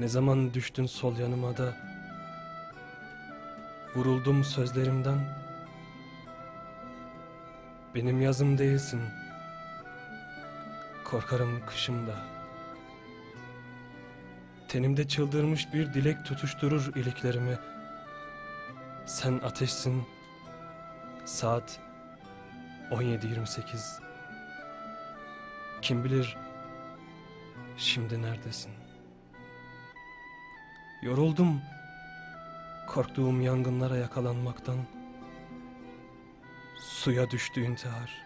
Ne zaman düştün sol yanıma da Vuruldum sözlerimden? Benim yazım değilsin. Korkarım kışımda. Tenimde çıldırmış bir dilek tutuşturur iliklerimi. Sen ateşsin. Saat 17.28 Kim bilir Şimdi neredesin? Yoruldum korktuğum yangınlara yakalanmaktan. Suya düştü intihar.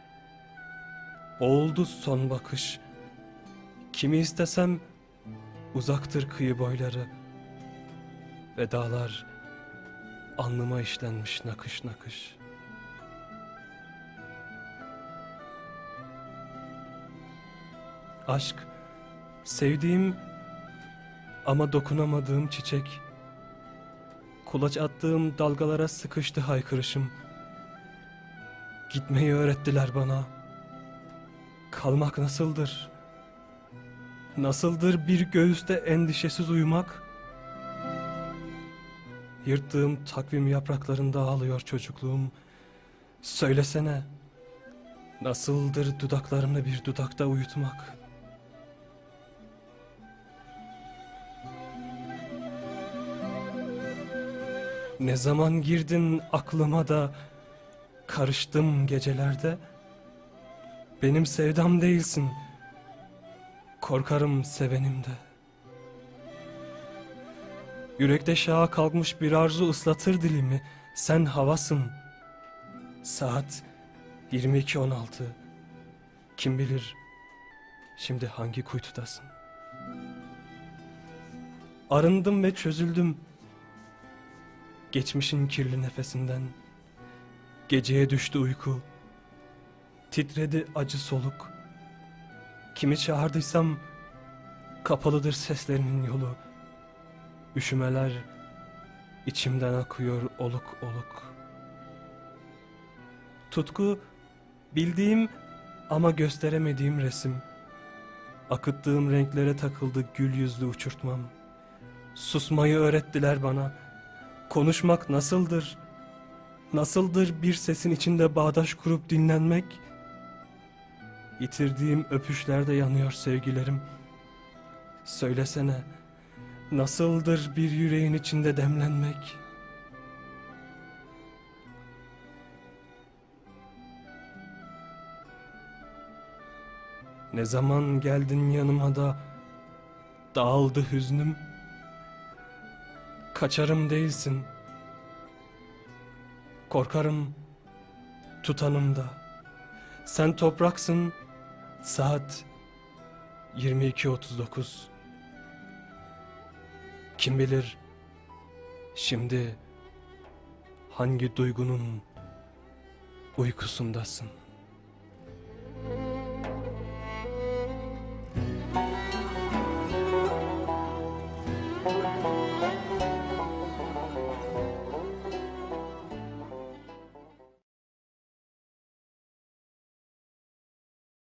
Boğuldu son bakış. Kimi istesem uzaktır kıyı boyları. Ve dağlar alnıma işlenmiş nakış nakış. Aşk, sevdiğim ama dokunamadığım çiçek. Kulaç attığım dalgalara sıkıştı haykırışım. Gitmeyi öğrettiler bana. Kalmak nasıldır? Nasıldır bir göğüste endişesiz uyumak? Yırttığım takvim yapraklarında ağlıyor çocukluğum. Söylesene, nasıldır dudaklarını bir dudakta uyutmak?'' Ne zaman girdin aklıma da karıştım gecelerde. Benim sevdam değilsin. Korkarım sevenimde. Yürekte şaha kalkmış bir arzu ıslatır dilimi. Sen havasın. Saat 22.16. Kim bilir şimdi hangi kuytudasın? Arındım ve çözüldüm. Geçmişin kirli nefesinden. Geceye düştü uyku. Titredi acı soluk. Kimi çağırdıysam Kapalıdır seslerinin yolu. Üşümeler içimden akıyor oluk oluk. Tutku bildiğim ama gösteremediğim resim. Akıttığım renklere takıldı gül yüzlü uçurtmam. Susmayı öğrettiler bana Konuşmak nasıldır? Nasıldır bir sesin içinde bağdaş kurup dinlenmek? Yitirdiğim öpüşlerde yanıyor sevgilerim. Söylesene, nasıldır bir yüreğin içinde demlenmek? Ne zaman geldin yanıma da dağıldı hüznüm? Kaçarım değilsin. Korkarım tutanım da. Sen topraksın. Saat 22.39. Kim bilir şimdi hangi duygunun uykusundasın?